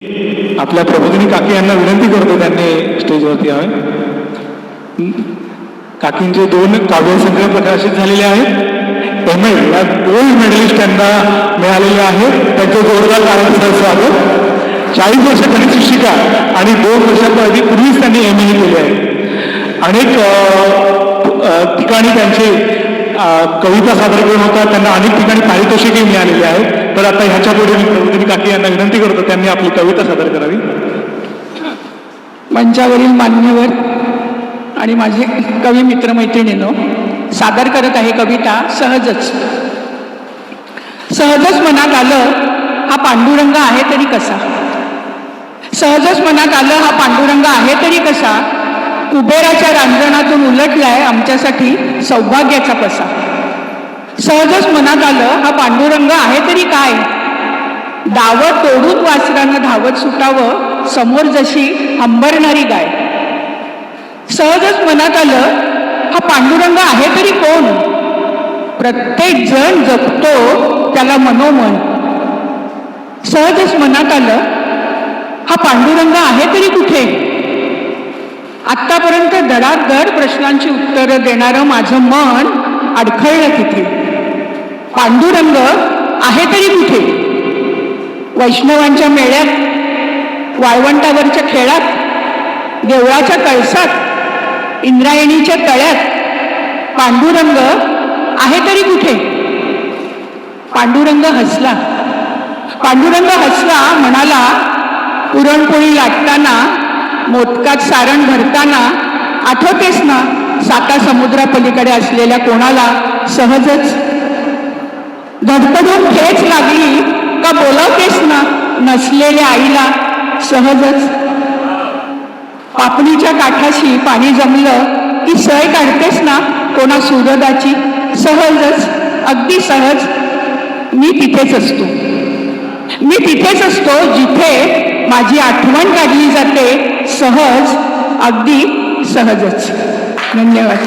आपल्या प्रबोधिनी काकी यांना विनंती करतो त्यांनी स्टेजवरती यावे. काकींचे दोन काव्यसंग्रह प्रकाशित झालेले आहेत. एम एल या गोल्ड मेडलिस्ट त्यांना मिळालेले आहेत. त्यांचं जोरदार कारण स्वागत. चाळीस वर्ष त्यांनी शिक्षिका आणि दोन वर्षापूर्वी पूर्वीच त्यांनी एम ए केले आहे. अनेक ठिकाणी त्यांचे कविता सादर करून होतात. त्यांना अनेक ठिकाणी पारितोषिकही मिळालेली आहेत. तर आता ह्याच्या पुढे मी प्रबोधिनी काकी यांना विनंती करतो त्यांनी आपली कविता सादर करावी. मंचावरील मान्यवर आणि माझे कवी मित्रमैत्रिणींनो सादर करत आहे कविता सहजच. सहजच मनात आलं हा पांडुरंग आहे तरी कसा? सहजच मनात आलं हा पांडुरंग आहे तरी कसा? कुबेराच्या रांजणातून उलटलाय आमच्यासाठी सौभाग्याचा कसा सहजच मनात आलं हा पांडुरंग आहे तरी काय? दावत तोडून वासरानं धावत सुटावं समोर जशी हंबरणारी गाय. सहजच मनात आलं हा पांडुरंग आहे तरी कोण? प्रत्येक जण जपतो त्याला मनोमन. सहजच मनात आलं हा पांडुरंग आहे तरी कुठे? आत्तापर्यंत धडाधड प्रश्नांची उत्तरं देणारं माझं मन अडखळलं तिथे. पांडुरंग आहे तरी कुठे? वैष्णवांच्या मेळ्यात वाळवंटावरच्या खेळात देवळाच्या कळसात इंद्रायणीच्या तळ्यात पांडुरंग आहे तरी कुठे? पांडुरंग हसला. पांडुरंग हसला म्हणाला पुरणपोळी लाटताना मोदकात सारण भरताना आठवतेस ना साता समुद्रापलीकडे असलेल्या कोणाला सहजच लागली का बोलावतेस ना? नसलेल्या आईला सहजच. पापणीच्या काठाशी पाणी जमलं की सय काढतेस ना कोणा सुरदाची? सहजच अगदी सहज. मी तिथेच असतो. मी तिथेच असतो जिथे माझी आठवण काढली जाते. सहज अगदी सहजच. धन्यवाद.